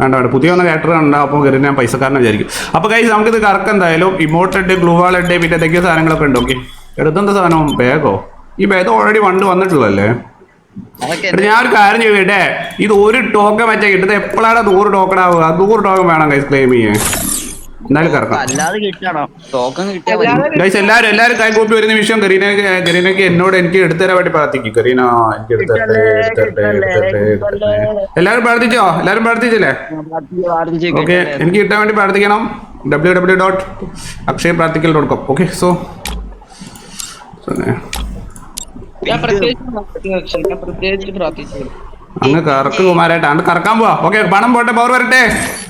വേണ്ട വേണ്ട പുതിയ വന്ന ക്യാരക്ടർ കണ്ടാൽ അപ്പോൾ കരുതി ഞാൻ പൈസക്കാരനെ വിചാരിക്കും. അപ്പോൾ കൈസ് നമുക്കിത് കറക്കം എന്തായാലും ഇമോട്ടുണ്ട് ഗ്ലൂവാൾ ഉണ്ട് പിന്നെ എന്തൊക്കെയോ സാധനങ്ങളൊക്കെ ഉണ്ട് ഓക്കെ എടുത്തെന്താ സാധനം? ബാഗോ? ഈ ബാഗ് ഓൾറെഡി വണ്ട് വന്നിട്ടുള്ളതല്ലേ? അതൊക്കെ ഞാൻ ഒരു കാര്യം ചെയ്യട്ടെ ഇത് ഒരു ടോക്കൺ വെച്ചാൽ കിട്ടുന്നത് എപ്പോഴാണ് നൂറ് ടോക്കൺ ആവുക. നൂറ് ടോക്കൺ വേണം കൈസ് ക്ലെയിം ചെയ്യാൻ. എന്നാലും കറക്കാം. അല്ലാതെ കിട്ടണം ടോക്കൺ കിട്ടിയാ മതി. ഗൈസ് എല്ലാരും എല്ലാരും കൈകൂപ്പി വരുന്ന വിഷയം കരീന കരീനക്ക് എന്നോട് എനിക്ക് എടുത്തരാൻ വേണ്ടി പ്രാർത്ഥിക്കും. കരീന എനിക്ക് എടുത്തരട്ടെ എടുത്തരട്ടെ എടുത്തരട്ടെ എടുത്തരട്ടെ എല്ലാരും പ്രാർത്ഥിച്ചോ? എല്ലാരും പ്രാർത്ഥിച്ചില്ലേ? പ്രാർത്ഥിച്ച് പ്രാർത്ഥിച്ച് ഓക്കെ എനിക്ക് കിട്ടാൻ വേണ്ടി പ്രാർത്ഥിക്കണം. ഡബ്ല്യൂ ഡബ്ല്യൂ ഡോട്ട് അക്ഷയ പ്രാർത്ഥിക്കൽ ഡോട്ട് കോം ഓക്കെ സോ അങ്ങ് കറക്ക് കുമാരായിട്ട് അങ്ങ് കറക്കാൻ പോവാ. ഓക്കെ പണം പോട്ടെ പവർ വരട്ടെ.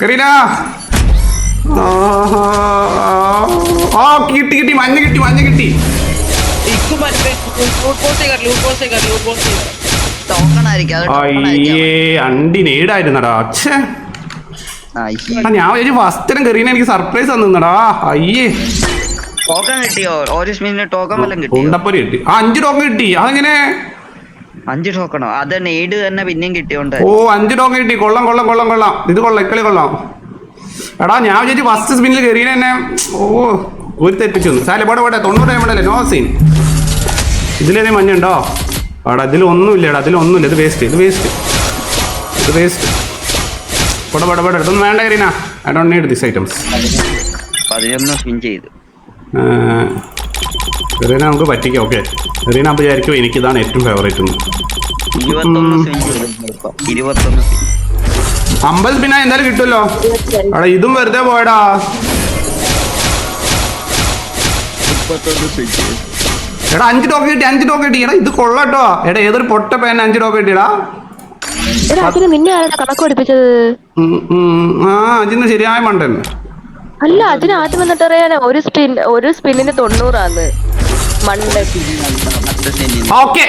കരീന! ആ കിട്ടി കിട്ടി മഞ്ഞ കിട്ടി മഞ്ഞ കിട്ടി. അയ്യേ അണ്ടി നേടായിരുന്നടാ. അച്ഛേ ഞാൻ ഒരു വസ്ത്രം കരീന എനിക്ക് സർപ്രൈസ് തന്നിന്നടാ. അയ്യേ. ടോക്കൺ കിട്ടിയോ? ഒരു ടോക്കൺ വല്ലതും കിട്ടി ഉണ്ടപ്പൊരി കിട്ടി. ആ അഞ്ച് ടോക്കൺ കിട്ടി. അതെങ്ങനെ? അഞ്ച് ടോക്കണോ? അത് നെയ്ഡ് തന്നെ പിന്നെയും കിട്ടിയോണ്ട്. ഓ അഞ്ച് ടോക്കൺ കിട്ടി. കൊള്ളാം കൊള്ളാം കൊള്ളാം കൊള്ളാം. ഇത് കൊള്ളാം ഇക്കളി കൊള്ളാം. എടാ ഞാൻ വിചാരിച്ചു ഫസ്റ്റ് സ്പിന്നിൽ കയറി എന്നെ. ഓ ഒരു തെറ്റിച്ചു സാല പോടെ പോട്ടെ തൊണ്ണൂറ് ടൈമുണ്ടല്ലേ നോ സീൻ ഇതിലേതേ മഞ്ഞുണ്ടോ എടാ ഇതിലൊന്നുമില്ലടാ ഇതിലൊന്നുമില്ല ഇത് വേസ്റ്റ് ഇത് വേസ്റ്റ് ഇത് വേസ്റ്റ് പോടെ പോടെ പോടെ ഇതൊന്നും വേണ്ട Kareena. I don't need this items പതിനൊന്ന് സ്പിൻ ചെയ്തു. കരീന നമുക്ക് പറ്റിക്കാം. ഓക്കെ കരീന അപ്പോൾ വിചാരിക്കും എനിക്കിതാണ് ഏറ്റവും ഫേവറേറ്റ് ഇരുപത്തൊന്ന് അമ്പത് പിന്നെ എന്തായാലും കിട്ടുമല്ലോ അവിടെ ഇതും വെറുതെ പോയടാ. എടാ അഞ്ച് ടോക്ക് കിട്ടി അഞ്ച് ടോക്ക് കിട്ടി. എടാ ഇത് കൊള്ളട്ടോ എടാ ഏതൊരു പൊട്ട പേന അഞ്ച് ടോക്ക് കിട്ടിയടാ? കണക്ക് പഠിപ്പിച്ചത്. ആ അജിന്ന് ശരിയായ മണ്ടൻ. അല്ല അതിന് ആദ്യം വന്നിട്ട് അറിയാനാ ഒരു സ്പിൻ ഒരു സ്പിന്നിന് തൊണ്ണൂറാന്ന്. മണ്ട ഓക്കെ.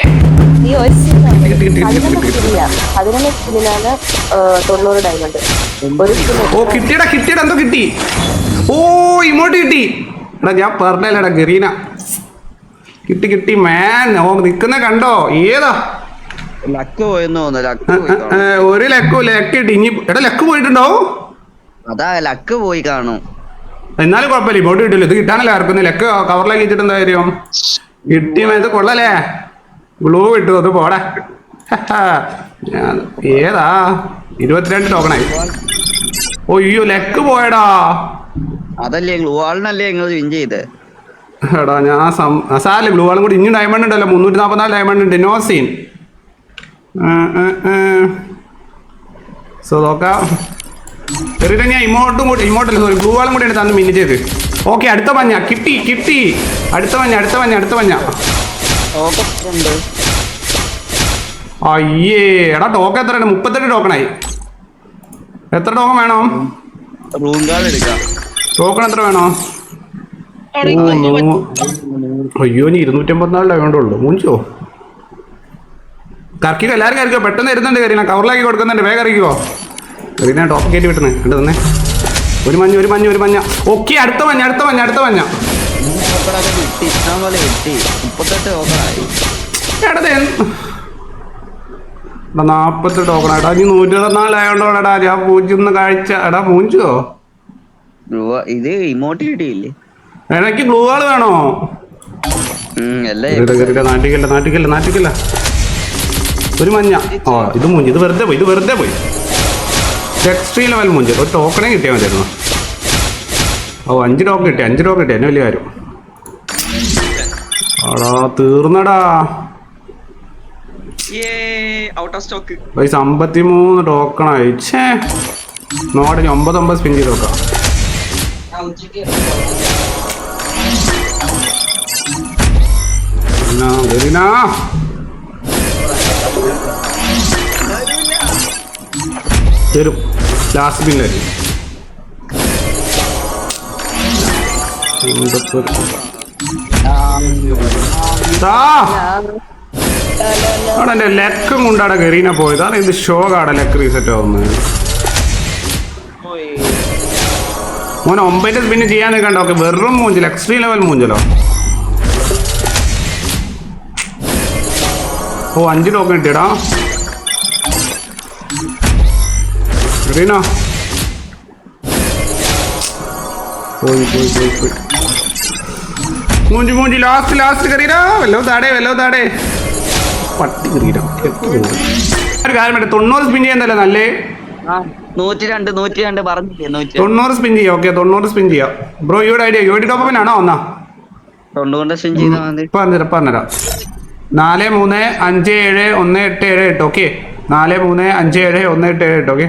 കിട്ടി, കിട്ടി, കിട്ടി, പതിനൊന്ന്. സ്പിന്നിനാണ് തൊണ്ണൂറ് ഡയമണ്ട് ഓ കിട്ടിയടാ കിട്ടിയടാ എന്തോ കിട്ടി. ഓ ഇങ്ങോട്ട് കിട്ടി. എടാ ഞാൻ പറഞ്ഞല്ലടാ ഗരീന. കിട്ടി കിട്ടി മാൻ ഓ നിക്കുന്ന കണ്ടോ? ഏതാ? ലക്ക് പോയെന്ന് തോന്നുന്നു ലക്ക് പോയി ഏ, ഒരു ലക്കും ലക്ക് കിട്ടി. ഇനി എടാ ലക്ക് പോയിട്ടുണ്ടോ? അതാ ലക്ക് പോയി കാണും. എന്നാലും കുഴപ്പമില്ല ഇങ്ങോട്ട് കിട്ടില്ല. ഇത് കിട്ടാനല്ലേ ആർക്കും ലക്ക് കവറിലേക്ക് വെച്ചിട്ട് എന്താ കാര്യം? കിട്ടിയ ഇത് കൊള്ളല്ലേ? ഗ്ലൂ കിട്ടും അത് പോടാ. ഏതാ? ഇരുപത്തിരണ്ട് ടോക്കണായി ഓ അയ്യോ ലെക്ക് പോയടാ. അതല്ലേ ഗ്ലൂവാളിനല്ലേ നിങ്ങൾ വിൻ ചെയ്ത്? എടാ ഞാൻ സം ഗ്ലൂവാളും ഗ്ലൂ കൂടി ഇനി ഡയമണ്ട് ഉണ്ടല്ലോ മുന്നൂറ്റി നാൽപ്പത്തിനാല് ഡയമണ്ട് ഉണ്ട് നോ സീൻ സോ നോക്കാം. ചെറിയ ഞാൻ ഇമോട്ടും കൂടി ഇമോട്ടല്ല സോറി ഗ്ലൂ ആളും കൂടി എടുത്ത് അന്ന് മിനി ചെയ്ത്. ഓക്കെ അടുത്ത മഞ്ഞ കിട്ടി കിട്ടി. അടുത്ത മഞ്ഞ അടുത്ത മഞ്ഞ അടുത്ത മഞ്ഞ അയ്യേ എടാ ടോക്കൺ എത്രയാണ്? മുപ്പത്തെട്ട് ടോക്കണായി. എത്ര ടോക്കൺ വേണം? റൂം കാർഡ് എടുക്കാം ടോക്കൺ എത്ര വേണോ? അയ്യോ നൂ- അയ്യോ നീ ഇരുന്നൂറ്റമ്പത്തിനാല് വേണ്ടുള്ളൂ. ഉള്ളു മൂഞ്ചോ? കറക്കിക്കോ എല്ലാവരും കറിക്കോ പെട്ടെന്ന് വരുന്നുണ്ട് കരീന. കവറിലാക്കി കൊടുക്കുന്നുണ്ട്. വേഗം കറിക്കോ കരീന ടോപ്പ് കയറ്റി വിട്ടണേ കണ്ടു തന്നെ? ഒരു മഞ്ഞ ഒരു മഞ്ഞ ഒരു മഞ്ഞ. ഓക്കെ അടുത്ത മഞ്ഞ അടുത്ത മഞ്ഞ അടുത്ത മഞ്ഞ. ടോക്കണൊക്കെ എടത് നാപ്പത്തി ടോക്കൺ എടാ നീ നൂറ്റി ഇരുപത്തിനാലായോണ്ടോടാ ഞാൻ പൂജ്യം ഒന്ന് കാഴ്ച എടാ ഗ്ലൂ- ഇത് ഇമോട്ട് കിട്ടിയില്ലേ? എനിക്ക് ഗ്ലൂ ആൾ വേണോ നാട്ടിക്കല്ല നാട്ടിക്കല്ല നാട്ടിക്കല്ല. ഒരു മഞ്ഞ. ഓ ഇത് മൂഞ്ചി. ഇത് വെറുതെ പോയി ഇത് വെറുതെ പോയി. എക്സ്ട്രീം ലെവൽ മൂഞ്ചി. ഒരു ടോക്കണേ കിട്ടിയാൽ മതിയായിരുന്നു. ഓ അഞ്ച് ടോക്കൺ കിട്ടി അഞ്ച് ടോക്കൺ കിട്ടി. എന്നെ വലിയ കാര്യം. അടാ തീർന്നടാ. ഔട്ട് ഓഫ് സ്റ്റോക്ക് പൈസ അമ്പത്തി മൂന്ന് ടോക്കൺ അയച്ചേ നോടെ ഇനി ഒമ്പത് ഒമ്പത് സ്പിൻ ചെയ്ത് നോക്കാം. തരും. ലാസ്റ്റ് ബില്ലായിരിക്കും അവിടെ എന്റെ ലെക്കും കൊണ്ടാടെ ഗരീന പോയത് അതാണ് ഇത് ഷോ കാടെ ലെക്ക് റീസെറ്റ് ആവുന്നത്. മോനെ ഒമ്പതിന്റെ പിന്നെ ചെയ്യാൻ നിൽക്കണ്ട. ഓക്കെ വെറും മൂഞ്ചൽ എക്സ്ട്രീം ലെവൽ മൂഞ്ചലോ? ഓ അഞ്ച് ടോക്കൺ കിട്ടിയടാ റീനോ പോയി പോയി പോയി പോയി. മൂഞ്ചി മൂഞ്ചി ലാസ്റ്റ് ലാസ്റ്റ് കയറിയിടാ വല്ലോ താടേ വല്ലോ താടേ. പട്ടി കയറിയിടാ ഒരു കാര്യം തൊണ്ണൂറ് സ്പിൻ ചെയ്യുന്നല്ലേ നല്ലേ? ആ നൂറ്റി രണ്ട് നൂറ്റി രണ്ട്. പറഞ്ഞില്ലേ തൊണ്ണൂറ് സ്പിൻ ചെയ്യാം ഓക്കെ തൊണ്ണൂറ് സ്പിൻ ചെയ്യാം. ബ്രോ യുടെ ഐഡിയ യോടി ഒന്നാ തൊണ്ണൂറിന്റെ സ്പിൻ ചെയ്താൽ മതി. പറഞ്ഞുതരാം പറഞ്ഞുതരാം. നാല് മൂന്ന് അഞ്ച് ഏഴ് ഒന്ന് എട്ട് ഏഴ് എട്ട് ഓക്കെ നാല് മൂന്ന് അഞ്ച് ഏഴ് ഒന്ന് എട്ട് ഏഴ് എട്ട് ഓക്കെ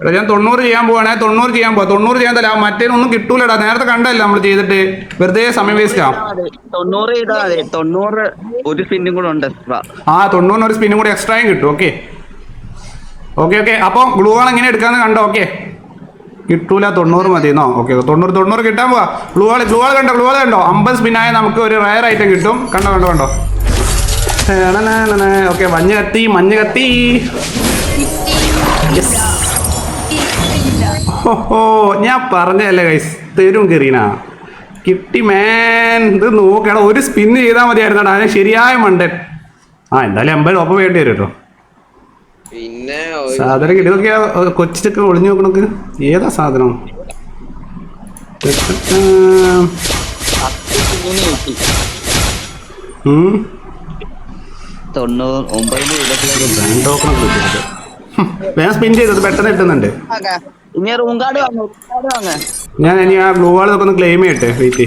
എടാ ഞാൻ തൊണ്ണൂറ് ചെയ്യാൻ പോവാണേ തൊണ്ണൂറ് ചെയ്യാൻ പോവാ. തൊണ്ണൂറ് ചെയ്യാൻ തല മറ്റേ ഒന്നും കിട്ടൂലടാ. നേരത്തെ കണ്ടല്ല നമ്മൾ ചെയ്തിട്ട്? വെറുതെ സമയം വേസ്റ്റ് ആ. തൊണ്ണൂറ് ചെയ്താൽ മതി. തൊണ്ണൂറ് ഒരു സ്പിന്നും കൂടെ ഉണ്ട്. ആ തൊണ്ണൂറിന് ഒരു സ്പിന്നും കൂടി എക്സ്ട്രായും കിട്ടും. ഓക്കെ ഓക്കെ ഓക്കെ അപ്പോൾ ഗ്ലൂവാൾ എങ്ങനെ എടുക്കാന്ന് കണ്ടോ? ഓക്കെ കിട്ടൂല തൊണ്ണൂറ് മതിയെന്നോ ഓക്കെ തൊണ്ണൂറ് തൊണ്ണൂറ് കിട്ടാൻ പോവാ. ഗ്ലൂവാൾ ഗ്ലൂവാൾ കണ്ടോ? ഗ്ലൂവാൾ കണ്ടോ? അമ്പത് സ്പിന്നായ നമുക്ക് ഒരു റയർ ഐറ്റം കിട്ടും. കണ്ടോ കണ്ടോ കണ്ടോ? ഓക്കെ മഞ്ഞ് കത്തി മഞ്ഞ് കത്തി. ഓഹോ ഞാൻ പറഞ്ഞല്ലേ ഗൈസ് തരും കെറീന. കിട്ടി മാൻ ഇത് നോക്കണം ഒരു സ്പിന്ന് ചെയ്താൽ മതിയായിരുന്നടാ. അതിന് ശരിയായ മണ്ടൻ. ആ എന്തായാലും എൺപത് ഒപ്പം വേണ്ടി വരും കേട്ടോ. പിന്നെ സാധനം കിട്ടി. നോക്കിയാ കൊച്ചൊക്കെ ഒളിഞ്ഞു നോക്കണക്ക്. ഏതാ സാധനം. തൊണ്ണൂറ് ഒമ്പതിന് വേഗം സ്പിൻ ചെയ്തത് പെട്ടെന്ന് കിട്ടുന്നുണ്ട്. ഇനി റൂം കാർഡ് വാങ്ങ ഞാൻ ഇനി ആ ബ്ലൂ വാൾ ഒക്കെ ഒന്ന് ക്ലെയിം ചെയ്യട്ടെ വെയിറ്റ്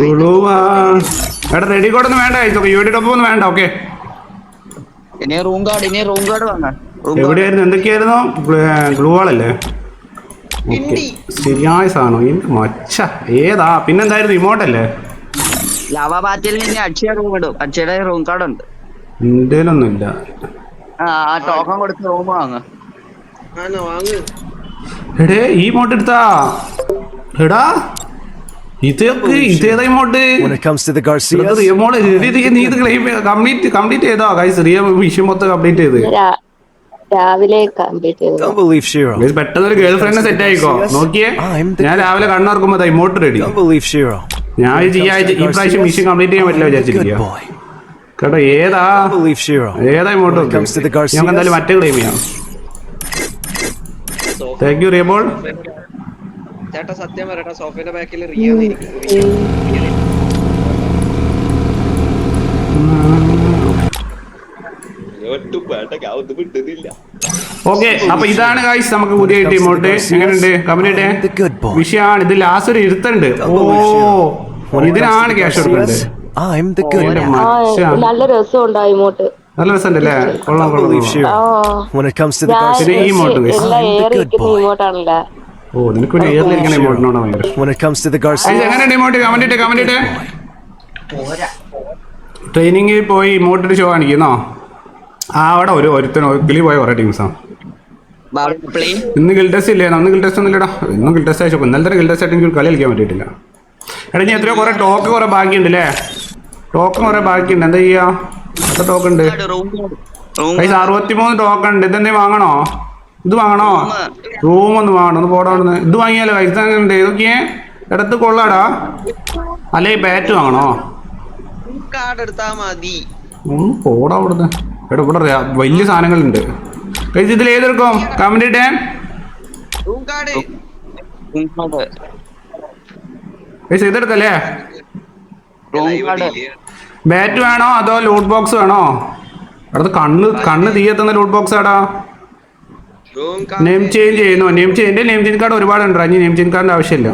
ഗ്ലൂ എടാ റെഡി കോഡ് ഒന്നും വേണ്ട കഴിച്ചോക്കെ ടോപ്പ് ഒന്നും വേണ്ട ഓക്കെ ഇനി റൂം കാർഡ് ഇനി റൂം കാർഡ് വാങ്ങ. എവിടെയായിരുന്നു? എന്തൊക്കെയായിരുന്നു? ഗ്ലൂ വാൾ അല്ലേ. ശരിയായ സാധനം. മച്ച ഏതാ? പിന്നെന്തായിരുന്നു? ഇമോട്ടല്ലേ ലവ ബാറ്റിൽ ഇനി അക്ഷയ റൂം ഇടും. അക്ഷയുടെ റൂം കാർഡ് ഉണ്ട്. ഇന്ത്യയിലൊന്നും ഇല്ല ആ ടോക്കൺ കൊടുത്ത് റൂം വാങ്ങ. എടേ ഈ മോട്ട് എടുത്താ. എടാ ഇതൊക്കെ ഇതേതാ റിയമോൾ നീ ഇത് ക്ലെയിം കംപ്ലീറ്റ് കംപ്ലീറ്റ് ചെയ്തോ? ഗൈസ് റിയ വിഷയം മൊത്തം കംപ്ലീറ്റ് ചെയ്ത്. രാവിലെ പെട്ടെന്ന് ഒരു ഗേൾ ഫ്രണ്ടിനെ സെറ്റ് ആയിക്കോ നോക്കിയേ. ഞാൻ രാവിലെ കണ്ണുറക്കുമ്പോ ഇമോട്ട് റെഡി. ഞാൻ ഈ പ്രാവശ്യം മിഷൻ കംപ്ലീറ്റ് ചെയ്യാൻ പറ്റില്ല വിചാരിച്ചിരിക്കുക. കേട്ടോ ഏതാ. ഏതാ ഇങ്ങോട്ട് ഞങ്ങൾക്ക് എന്തായാലും മറ്റേ ക്ലെയിം ചെയ്യാം. താങ്ക് യു റിയബോൾ ചേട്ടാ സത്യം പറയട്ടെ സോഫയുടെ ബാക്കിൽ ഓക്കെ അപ്പൊ ഇതാണ് ഗായ്സ് നമുക്ക് പുതിയ ഇമോട്ട് എങ്ങനെയുണ്ട്? കമ്പനിയുടെ. വിഷയമാണ് ഇത് ലാസ്റ്റ് ഒരു ഇരുത്തുണ്ട്. ഓ ഇതിനാണ് ക്യാഷ് കൊടുക്കേണ്ടത് ആ മച്ചാ. നല്ല രസമുണ്ടായി ഇങ്ങോട്ട്. നല്ല രസമുണ്ടല്ലേ? കൊള്ളാം കൊള്ളാം ഇമോട്ട് ഓ നിനക്ക് പിന്നെ ഏറിലിരിക്കണ ഇമോട്ടിനോടാ ഭയങ്കര. When it comes to the guys, Garcias, emote comment ഇട്ട് കമന്റ് ഇട്ട്. ട്രെയിനിങ്ങിൽ പോയി ഇമോട്ടിട്ട് ഷോ കാണിക്കുന്നോ? ആ അവിടെ ഒരു ഒരുത്തൻ കിളി പോയ കുറെ ടീംസാണ് പ്ലെയിൻ ഇന്ന് ഗിൽ ടെസ്റ്റ് ഇല്ലേ? അന്ന് ഗിൽഡസ് ടെസ്റ്റ് ഒന്നും ഇല്ലടാ ഇന്നും ഗിൽ ടെസ്റ്റ് അയച്ചു ഇന്നലത്തെ ഗിൽ ടെസ്റ്റ് ആയിട്ട് എനിക്ക് കളി കളിക്കാൻ പറ്റിയിട്ടില്ല. എടാ ഞാൻ എത്രയോ കുറെ ടോക്ക് കുറെ ബാക്കിയുണ്ട് അല്ലേ ടോക്കൺ കുറെ ബാക്കിയുണ്ട്. എന്താ ചെയ്യാ? എത്ര ടോക്കൺ ഉണ്ട്? റൂം റൂം പൈസ അറുപത്തിമൂന്ന് ടോക്കൺ ഉണ്ട്. ഇതെന്തേ വാങ്ങണോ? ഇത് വാങ്ങണോ? റൂം ഒന്ന് വാങ്ങണം. ഒന്ന് പോടാ ഇത് വാങ്ങിയാലോ? പൈസ ഉണ്ട്? നോക്കിയേ. ഇടത്ത് കൊള്ളാടാ. അല്ലെ ബാറ്റ് വാങ്ങണോ? കാർഡ് എടുത്താ മതി. ഒന്ന് പോടാ അവിടുന്ന്. എടാ ഇവിടെ വലിയ സാധനങ്ങളുണ്ട്. പൈസ ഇതിൽ ഏതെടുക്കും? കമന്റ് ഇട്ടേ റൂം കാർഡ് റൂം കാർഡ് പൈസ ഇതെടുക്കല്ലേ ബാറ്റ് വേണോ അതോ ലൂട്ട് ബോക്സ് വേണോ? അടുത്ത് കണ്ണ് കണ്ണ് തീയെത്തുന്ന ലൂട്ട് ബോക്സ് ആടാ. നെയിം ചേഞ്ച് ചെയ്യുന്നു. Name change name change card ഒരുപാടുണ്ട്. ഇനി നെയിം ചേഞ്ച് കാർഡിന്റെ ആവശ്യമില്ല.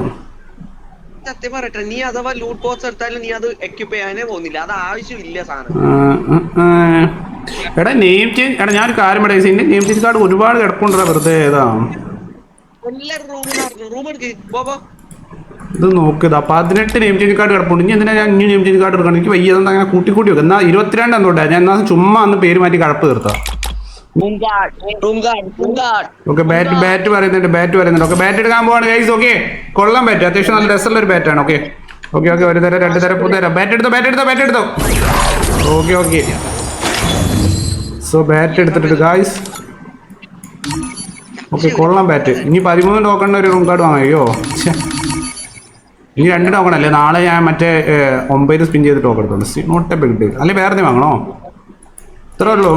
സത്യം പറയട്ടെ നീ അഥവാ ലൂട്ട് ബോക്സ് എടുത്താലും നീ അത് എക്യുപ്പ് ചെയ്യാനേ പോകുന്നില്ല. അത് ആവശ്യമില്ല സാധനം. എടാ നെയിം ചേഞ്ച് എടാ ഞാനൊരു കാര്യം പറയാം നെയിം ചേഞ്ച് കാർഡ് ഒരുപാട് കിടപ്പുണ്ടാ വെറുതെ ഏതാ? റൂം എടുക്ക്. പോ പോ. ഇത് നോക്കുക പതിനെട്ട് നെയിം ചേഞ്ച് കാർഡ് കിടപ്പുണ്ട്. ഇനി എന്തിനാ ഞാൻ ഇനി നെയിം ചേഞ്ച് കാർഡ് എടുക്കണം? എനിക്ക് വയ്യ അങ്ങനെ കൂട്ടി കൂട്ടി വെക്കും എന്നാൽ ഇരുപത്തിരണ്ട് എന്തോട്ടെ? ഞാൻ എന്നാൽ ചുമ്മാ അന്ന് പേര് മാറ്റി കടപ്പ് തീർത്താം. Room card room card room card okay bat bat പറയുന്നുണ്ട് ബാറ്റ് പറയുന്നുണ്ട്. ഓക്കെ ബാറ്റ് എടുക്കാൻ പോവാണ് ഗൈസ് ഓക്കെ. കൊള്ളാൻ ബാറ്റ് അത്യാവശ്യം നല്ല രസമുള്ള ഒരു ബാറ്റാണ് ഓക്കെ. ഓക്കെ ഓക്കെ ഒരു തരം രണ്ട് തരം മൂന്ന് തരം. ബാറ്റ് എടുത്തോ ബാറ്റ് എടുത്തോ ബാറ്റ് എടുത്തോ. Okay okay. സോ ബാറ്റ് എടുത്തിട്ടുണ്ട് ഗായ്സ് ഓക്കെ കൊള്ളാം ബാറ്റ് ഇനി പതിമൂന്ന് ടോക്കണിന് ഒരു റൂം കാർഡ് വാങ്ങിയോ. ഇനി രണ്ട് ടോക്കൺ അല്ലേ? നാളെ ഞാൻ മറ്റേ ഒമ്പതിന് സ്പിൻ ചെയ്ത് ടോക്കൺ എടുത്തോളൂ. നോട്ട് എ ബിഗ് ഡീൽ അല്ലെ വേറെ വാങ്ങണോ? ഇത്രേ ഉള്ളൂ.